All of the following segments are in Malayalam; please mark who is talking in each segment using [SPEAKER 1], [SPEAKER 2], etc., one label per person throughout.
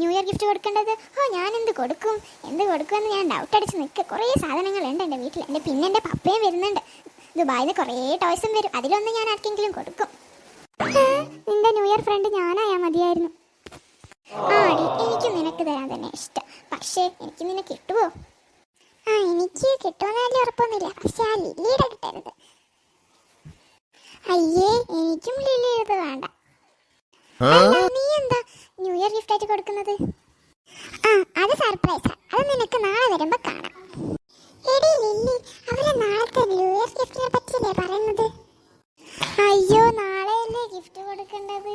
[SPEAKER 1] ന്യൂ ഇയർ ഗിഫ്റ്റ് കൊടുക്കേണ്ടത്? ഓ ഞാൻ എന്ത് കൊടുക്കും? എന്ത് കൊടുക്കുമെന്ന് ഞാൻ ഡൗട്ട് അടിച്ച് നിൽക്കുക കുറേ സാധനങ്ങളുണ്ട് എന്റെ വീട്ടിൽ. എന്റെ പിന്നെ എന്റെ പപ്പയും വരുന്നുണ്ട്. ദുബായിൽ നിന്ന് കുറേ ടോയ്സും വരും. അതിലൊന്ന് ഞാൻ ആർക്കെങ്കിലും കൊടുക്കും. നിന്റെ ന്യൂ ഇയർ ഫ്രണ്ട് ഞാനായാൽ മതിയായിരുന്നു. ആടി എനിക്ക് നിനക്ക് തരാൻ തന്നെ ഇഷ്ടം. പക്ഷേ എനിക്ക് നിന്നെ കിട്ടുമോ ആ എനിക്ക് കിട്ടുമെന്ന് വലിയ ഉറപ്പൊന്നുമില്ല. പക്ഷെ ആ ലില്ലിയുടെ കിട്ടരുത്. അയ്യേ എനിക്കും ലില്ലിയുടെ വേണ്ട. നീ എന്താ ന്യൂ ഇയർ ഗിഫ്റ്റ് ആയിട്ട് കൊടുക്കുന്നത്? ആ അത് സർപ്രൈസാ. അത് നിനക്ക് നാളെ വരുമ്പോ കാണാം. എടി ലില്ലി അവരെ ന്യൂ ഇയർ ഗിഫ്റ്റിനെ പറയുന്നത്? അയ്യോ നാളെയല്ലേ ഗിഫ്റ്റ് കൊടുക്കേണ്ടത്?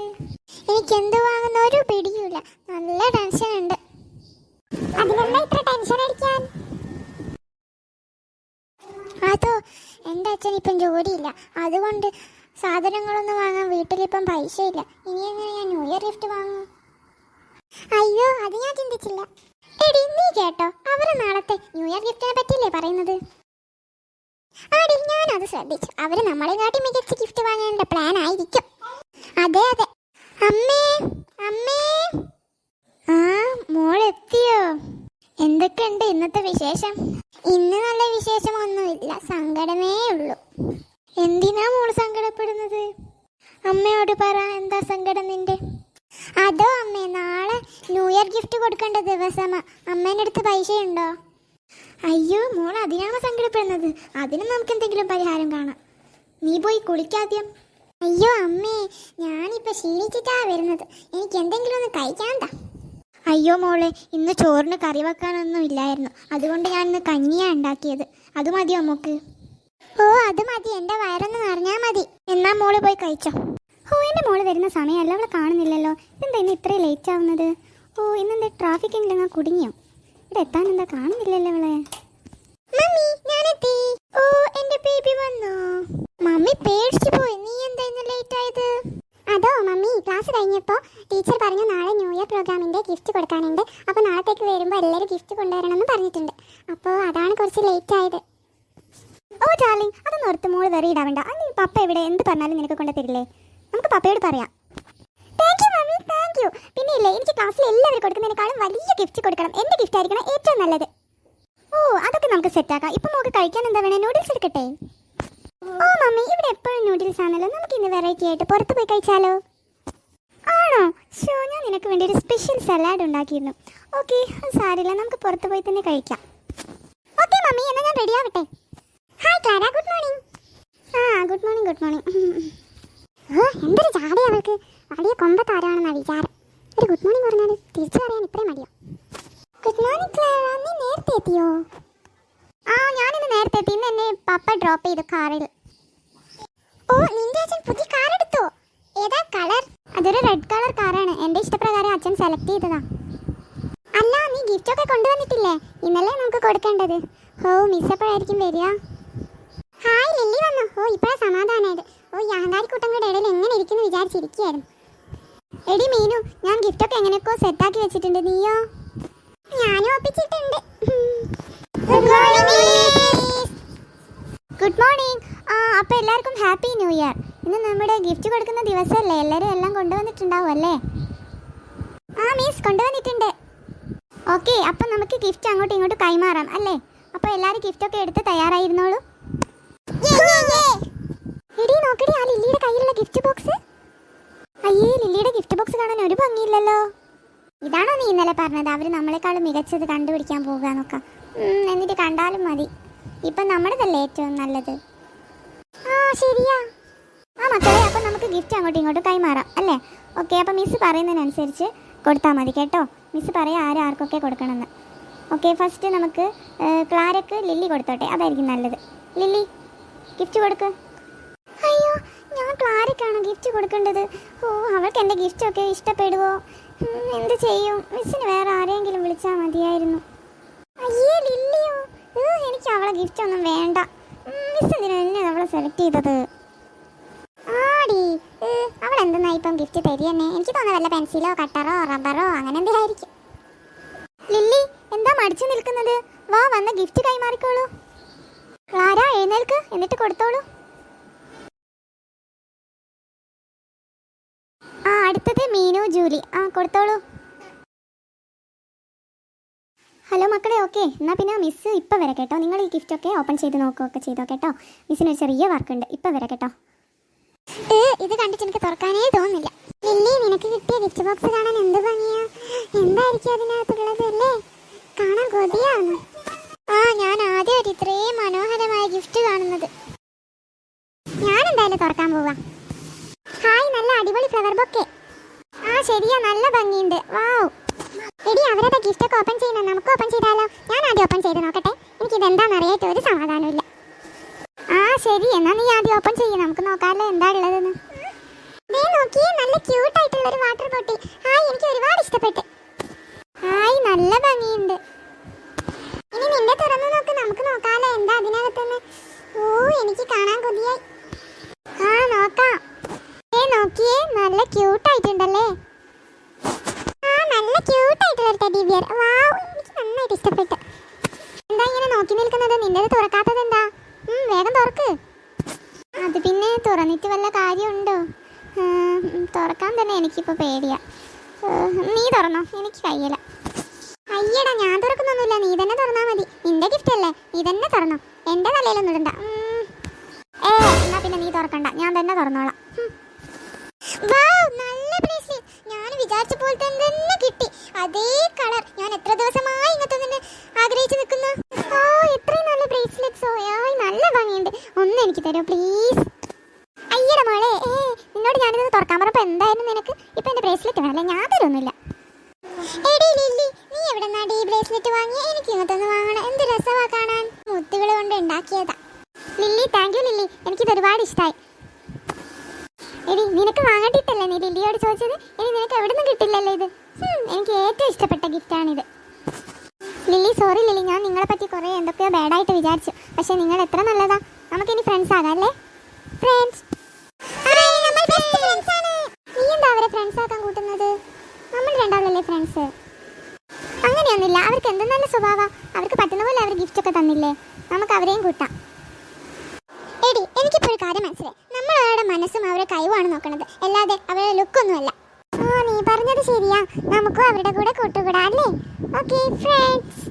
[SPEAKER 1] എനിക്ക് എന്ത് വാങ്ങുന്ന ഒരു പിടിയില്ല നല്ല ടെൻഷൻ ഉണ്ട്. അതിനെന്താ ഇത്ര ടെൻഷൻ അടിക്കാൻ? അതോ എന്റെ അച്ഛൻ ഇപ്പം ജോലിയില്ല. അതുകൊണ്ട് സാധനങ്ങളൊന്നും വാങ്ങാൻ വീട്ടിലിപ്പം പൈസ ഇല്ല ഇനി എങ്ങനെ ഞാൻ ന്യൂ ഇയർ ഗിഫ്റ്റ് വാങ്ങും? അയ്യോ അത് ഞാൻ ചിന്തിച്ചില്ല. എടി നീ കേട്ടോ അവർ നാളത്തെ ന്യൂ ഇയർ ഗിഫ്റ്റിനെ പറ്റിയല്ലേ പറയുന്നത്? ആടി അത് ശ്രദ്ധിച്ചു. അവർ നമ്മളെ കാട്ടി മികച്ച ഗിഫ്റ്റ് വാങ്ങാനുള്ള പ്ലാൻ ആയിരിക്കും. അതെ അതെ. അമ്മേ അമ്മേ. ആ മോൾ എത്തിയോ? എന്തൊക്കെയുണ്ട് ഇന്നത്തെ വിശേഷം? ഇന്ന് നല്ല വിശേഷമൊന്നുമില്ല. സങ്കടമേ ഉള്ളൂ. എന്തിനാ മോൾ സങ്കടപ്പെടുന്നത്? അമ്മയോട് പറ എന്താ സങ്കടം നിന്റെ? അതോ അമ്മേ നാളെ ന്യൂ ഇയർ ഗിഫ്റ്റ് കൊടുക്കേണ്ട ദിവസം അമ്മേന്റെ അടുത്ത് പൈസയുണ്ടോ? അയ്യോ മോൾ അതിനാണ് സങ്കടപ്പെടുന്നത്? അതിന് നമുക്ക് എന്തെങ്കിലും പരിഹാരം കാണാം. നീ പോയി കുളിക്കാദ്യം. അയ്യോ അമ്മേ ഞാനിപ്പോൾ ക്ഷീണിച്ചിട്ടാ വരുന്നത്. എനിക്ക് എന്തെങ്കിലും ഒന്ന് കഴിക്കാണ്ട അയ്യോ മോളെ ഇന്ന് ചോറിന് കറി വെക്കാനൊന്നും ഇല്ലായിരുന്നു. അതുകൊണ്ട് ഞാൻ ഇന്ന് കഞ്ഞിയാണ് ഉണ്ടാക്കിയത്. അത് മതിയോ നമുക്ക് ഓ അത് മതി. എന്റെ വയറൊന്ന് നിറഞ്ഞാൽ മതി. എന്നാ മോൾ പോയി കഴിച്ചോ. ഓ എന്റെ മോൾ വരുന്ന സമയമല്ല അവളെ കാണുന്നില്ലല്ലോ? ഇതെന്താ ഇന്ന് ഇത്രയും ലേറ്റ് ആവുന്നത്? ഓ ഇന്നെന്താ ട്രാഫിക് എങ്കിലും കുടുങ്ങിയോ? ഇവിടെ എത്താൻ എന്താ കാണുന്നില്ലല്ലോ അവളെ. മമ്മി ഞാനെത്തി. ഓ എന്റെ ബേബി വന്നു? മമ്മി പേടിച്ചു പോയി. നീ എന്താ ഇന്ന് ലേറ്റ് ആയത്? അതോ മമ്മി ക്ലാസ് കഴിഞ്ഞപ്പോൾ ടീച്ചർ പറഞ്ഞു നാളെ ന്യൂ ഇയർ പ്രോഗ്രാമിന്റെ ഗിഫ്റ്റ് കൊടുക്കാനുണ്ട്. അപ്പോൾ നാളത്തേക്ക് വരുമ്പോൾ എല്ലാവരും ഗിഫ്റ്റ് കൊണ്ടുവരണമെന്ന് പറഞ്ഞിട്ടുണ്ട്. അപ്പോൾ അതാണ് കുറച്ച് ലേറ്റ് ആയത്. ഓ ഡാർലിംഗ് അതൊന്നും ഓർത്ത് മോൾ വെറി ഇടാവണ്ട അന്ന് പപ്പ എവിടെ? എന്ത് പറഞ്ഞാലും നിനക്ക് കൊണ്ട് തരില്ലേ? നമുക്ക് പപ്പയോട് പറയാം. Thank you mummy thank you പിന്നെ ഇല്ലേ എനിക്ക് ക്ലാസ്സിൽ എല്ലാവരും കൊടുക്കുന്നതിനേക്കാളും വലിയ ഗിഫ്റ്റ് കൊടുക്കണം. എന്റെ ഗിഫ്റ്റ് ആയിരിക്കണം ഏറ്റവും നല്ലത്? ഓ അതൊക്കെ നമുക്ക് സെറ്റ് ആക്കാം. ഇപ്പം നമുക്ക് കഴിക്കാൻ എന്താ വേണേ? നൂഡിൽസ് എടുക്കട്ടെ? ഓ മമ്മി ഇവിടെ എപ്പോഴും നൂഡിൽസ് ആണല്ലോ. നമുക്ക് ഇന്ന് വെറൈറ്റി ആയിട്ട് പുറത്ത് പോയി കഴിച്ചാലോ? ആണോ? ഷോ ഞാൻ നിനക്ക് വേണ്ടി ഒരു സ്പെഷ്യൽ സലാഡ് ഉണ്ടാക്കിയിരുന്നു. ഓക്കെ സാരില്ല നമുക്ക് പുറത്ത് പോയി തന്നെ കഴിക്കാം. ഓക്കെ മമ്മി എന്നാൽ ഞാൻ റെഡി ആവട്ടെ ഹായ് ക്ലാര ഗുഡ് മോർണിംഗ് ആ ഗുഡ് മോർണിംഗ് ഗുഡ് മോർണിംഗ് ഓ എന്തൊരു ജാടി അവൾക്ക് വലിയ താരമാണെന്നാണ് വിചാരം. ഒരു ഗുഡ് മോർണിംഗ് പറഞ്ഞാൽ തിരിച്ചു പറയാൻ ഇത്രയും മടിയോ. ഗുഡ് മോർണിംഗ് ക്ലാര നീ നേരത്തെ എത്തിയോ? ആ ഞാനിന്ന് നേരത്തെ എത്തി. ഇന്ന് എന്നെ പപ്പ ഡ്രോപ്പ് ചെയ്തു കാറിൽ. ഓ നിന്റെ അച്ഛൻ പുതിയ കാർ എടുത്തോ? ഏതാ കളർ അതൊരു റെഡ് കളർ കാറാണ് എന്റെ ഇഷ്ടപ്രകാരം അച്ഛൻ സെലക്ട് ചെയ്തതാ. അല്ല നീ ഗിഫ്റ്റ് ഒക്കെ കൊണ്ടുവന്നിട്ടില്ലേ? ഇന്നലെ നമുക്ക് കൊടുക്കേണ്ടത്. ഓ മിസ് എപ്പോഴായിരിക്കും വരിക? ഹായ് ലില്ലി വന്നു? ഓ ഇപ്പോഴാ സമാധാനമായത് ഓ ഈ അഹങ്കാരിക്കൂട്ടങ്ങളുടെ ഇടയിൽ എങ്ങനെ ഇരിക്കുന്നു വിചാരിച്ചിരിക്കുകയായിരുന്നു. എടി മീനു ഞാൻ ഗിഫ്റ്റ് ഒക്കെ എങ്ങനെയൊക്കെ സെറ്റാക്കി വെച്ചിട്ടുണ്ട് നീയോ? ഞാനും ഒപ്പിച്ചിട്ടുണ്ട്. ഗുഡ് മോർണിംഗ് അപ്പൊ അപ്പോൾ എല്ലാവർക്കും ഹാപ്പി ന്യൂ ഇയർ ഇന്ന് നമ്മുടെ ഗിഫ്റ്റ് കൊടുക്കുന്ന ദിവസമല്ലേ? എല്ലാവരും എല്ലാം കൊണ്ടുവന്നിട്ടുണ്ടാവും അല്ലേ? ആ മീസ് കൊണ്ടുവന്നിട്ടുണ്ട്. ഓക്കെ അപ്പം നമുക്ക് ഗിഫ്റ്റ് അങ്ങോട്ടും ഇങ്ങോട്ടും കൈമാറാം അല്ലേ? അപ്പോൾ എല്ലാവരും ഗിഫ്റ്റ് ഒക്കെ എടുത്ത് തയ്യാറായിരുന്നോളൂ. എടി നോക്കടി ആ ലില്ലിയുടെ കയ്യിലുള്ള ഗിഫ്റ്റ് ബോക്സ് അയ്യേ ഗിഫ്റ്റ് ബോക്സ് കാണാൻ ഒരു ഭംഗിയില്ലല്ലോ. ഇതാണോ നീ ഇന്നലെ പറഞ്ഞത്? അവർ നമ്മളെക്കാളും മികച്ചത് കണ്ടുപിടിക്കാൻ പോകുക എന്നൊക്കെ എന്നിട്ട് കണ്ടാലും മതി. ഇപ്പം നമ്മുടേതല്ലേ ഏറ്റവും നല്ലത്. ആ ശരിയാ. ആ മക്കളെ അപ്പം നമുക്ക് ഗിഫ്റ്റ് അങ്ങോട്ടും ഇങ്ങോട്ടും കൈമാറാം അല്ലേ? ഓക്കെ അപ്പം മിസ് പറയുന്നതിനനുസരിച്ച് കൊടുത്താൽ മതി കേട്ടോ. മിസ് പറയാം ആരും ആർക്കൊക്കെ കൊടുക്കണമെന്ന്. ഓക്കെ ഫസ്റ്റ് നമുക്ക് ക്ലാരക്ക് ലില്ലി കൊടുത്തോട്ടെ. അതായിരിക്കും നല്ലത്. ലില്ലി ഗിഫ്റ്റ് കൊടുക്ക്. അയ്യോ ഞാൻ കൊടുക്കേണ്ടത്? ഓ അവൾക്ക് എന്റെ ഗിഫ്റ്റൊക്കെ ഇഷ്ടപ്പെടുവോ? എന്ത് ചെയ്യും? മിസ്സിന് വേറെ ആരെങ്കിലും വിളിച്ചാൽ മതിയായിരുന്നു. അയ്യേ ലില്ലിയോ. എനിക്ക് അവളെ ഗിഫ്റ്റ് ഒന്നും വേണ്ട. മിസ് എന്തിനു എന്നെ അവളെ സെലക്ട് ചെയ്തത്? ആടി അവൾ എന്തെന്നാ ഇപ്പം ഗിഫ്റ്റ് തരികന്നെ എനിക്ക് തോന്നുന്ന വല്ല പെൻസിലോ കട്ടറോ റബ്ബറോ അങ്ങനെ എന്തെങ്കിലും ലില്ലി എന്താ മടിച്ചു നിൽക്കുന്നത്? വാ വന്ന ഗിഫ്റ്റ് കൈമാറിക്കോളൂ. ക്ലാര എഴുന്നേൽക്ക്? എന്നിട്ട് കൊടുത്തോളൂ. മീനു ജൂലി. ആ കൊടുത്തോളൂ.
[SPEAKER 2] ഹലോ മക്കളെ ഓക്കെ. എന്നാൽ പിന്നെ മിസ് ഇപ്പോൾ വരാം കേട്ടോ. നിങ്ങൾ ഈ ഗിഫ്റ്റ് ഒക്കെ ഓപ്പൺ ചെയ്ത് നോക്കുകയൊക്കെ ചെയ്തോ കേട്ടോ? മിസ്സിനൊരു ചെറിയ വർക്കുണ്ട് ഇപ്പോൾ വരാം കേട്ടോ.
[SPEAKER 1] ഇത് കണ്ടിട്ട് എനിക്ക് തുറക്കാനേ തോന്നുന്നില്ല. ലില്ലി നിനക്ക് കിട്ടിയ ഗിഫ്റ്റ് ബോക്സ് കാണാൻ എന്ത് ഭംഗിയാ. എന്തായിരിക്കും അതിനകത്ത്? ശരിയാ നല്ല ഭംഗിയുണ്ട്. വാവ് എടി അവരത് ഗിഫ്റ്റ് ഒക്കെ ഓപ്പൺ ചെയ്യുന്ന നമുക്ക് ഓപ്പൺ ചെയ്താലോ? ഞാൻ ആദ്യം ഓപ്പൺ ചെയ്ത് നോക്കട്ടെ. എനിക്ക് ഇതെന്താണെന്ന് അറിയാത്ത ഒരു സമാധാനമില്ല ആ ശരി. എന്നാ നീ ആദ്യം ഓപ്പൺ ചെയ്യും. നമുക്ക് നോക്കാമല്ലോ എന്താ ഉള്ളതെന്ന് ദേ നോക്കിയേ നല്ല ക്യൂട്ട് ആയിട്ടുള്ള ഒരു വാട്ടർ ബോട്ടിൽ ഹായ് എനിക്ക് ഒരുപാട് ഇഷ്ടപ്പെട്ടു ഹായ് നല്ല ഭംഗിയുണ്ട് ഇനി നിന്റെ തുറന്നു നോക്ക് നമുക്ക് നോക്കാലോ എന്താ അതിനകത്തുനിന്ന് ഓ എനിക്ക് കാണാൻ കൊതിയായി ആ നോക്കാം ഏ നോക്കിയേ നല്ല ക്യൂട്ട് ആയിട്ടുണ്ടല്ലേ ആ നല്ല ക്യൂട്ട് ആയിട്ടുള്ള ഒരു ടെഡി ബിയർ വാവ് എനിക്ക് നന്നായിട്ട് ഇഷ്ടപ്പെട്ടു എന്താ ഇങ്ങനെ നോക്കി നിന്റേത് തുറക്കാത്തത് എന്താ വേഗം തുറക്ക്. അത് പിന്നെ തുറന്നിട്ട് വല്ല കാര്യമുണ്ടോ? തുറക്കാൻ തന്നെ എനിക്കിപ്പോൾ പേടിയാ. നീ തുറന്നോ? എനിക്ക് കഴിയില്ല. അയ്യടാ ഞാൻ തുറക്കുന്നൊന്നുമില്ല. നീ തന്നെ തുറന്നാ മതി. നിന്റെ ഗിഫ്റ്റ് അല്ലേ? നീ തന്നെ തുറന്നോ. എന്റെ തലയിലൊന്നും ഇടണ്ട. ഏ എന്നാ പിന്നെ നീ തുറക്കണ്ട. ഞാൻ തന്നെ തുറന്നോളാം. നല്ല ബ്രേസ്ലി ഞാൻ വിചാരിച്ച പോലെ തന്നെ കിട്ടി അതേ കളർ ഞാൻ എത്ര ദിവസമായി ഇങ്ങനത്തെ തന്നെ ആഗ്രഹിച്ചു നിൽക്കുന്നു ഓ ഇത്രയും നല്ല ബ്രേസ്ലെറ്റ്സോ ആയി നല്ല ഭംഗിയുണ്ട് ഒന്ന് എനിക്ക് തരൂ പ്ലീസ് അയ്യട മോളെ ഏ നിന്നോട് ഞാനിത് തുറക്കാൻ പറഞ്ഞപ്പോ എന്തായിരുന്നു നിനക്ക് ഇപ്പൊ എന്റെ ബ്രേസ്ലെറ്റ് വേണല്ലേ ഞാൻ തരുന്നില്ല എടി ലില്ലി നീ എവിടെ നിന്നാടി ഈ ബ്രേസ്ലെറ്റ് ഇങ്ങനത്തൊന്ന് വാങ്ങണം എന്ത് രസമാ കാണാൻ? മുത്തുകൾ കൊണ്ട് ഉണ്ടാക്കിയതാ. Lily thank you Lily. എനിക്കിത് ഒരുപാട് ഇഷ്ടമായി എടി നിനക്ക് വാങ്ങട്ടിട്ടല്ലേ നീ ലില്ലിയോട് ചോദിച്ചത്? എനിക്ക് നിനക്ക് എവിടെ നിന്നും കിട്ടില്ലല്ലോ ഇത്? എനിക്ക് ഏറ്റവും ഇഷ്ടപ്പെട്ട ഗിഫ്റ്റാണിത് ലില്ലി സോറി ലില്ലി ഞാൻ നിങ്ങളെ പറ്റി കുറേ എന്തൊക്കെയോ ബാഡായിട്ട് വിചാരിച്ചു. പക്ഷേ നിങ്ങൾ എത്ര നല്ലതാ. നമുക്കിനി ഫ്രണ്ട്സ് ആകാം അല്ലേ? ഫ്രണ്ട്സ് നീ എന്താ അവരെ ഫ്രണ്ട്സ് ആക്കാൻ കൂട്ടുന്നത്? നമ്മൾ രണ്ടാളല്ലേ ഫ്രണ്ട്സ് അങ്ങനെയൊന്നുമില്ല. അവർക്ക് എന്ത് നല്ല സ്വഭാവ? അവർക്ക് പറ്റുന്ന പോലെ അവർ ഗിഫ്റ്റ് ഒക്കെ തന്നില്ലേ? നമുക്ക് അവരെയും കൂട്ടാം. എടി എനിക്കിപ്പോൾ ഒരു കാര്യം മനസ്സിലായി. നമ്മൾ അവരുടെ മനസ്സും അവരുടെ കഴിവാണ് നോക്കുന്നത് അല്ലാതെ അവരുടെ ലുക്കൊന്നുമല്ല ഓ നീ പറഞ്ഞത് ശരിയാ. നമുക്കും അവരുടെ കൂടെ കൂട്ടുകൂടാ അല്ലേ? Okay friends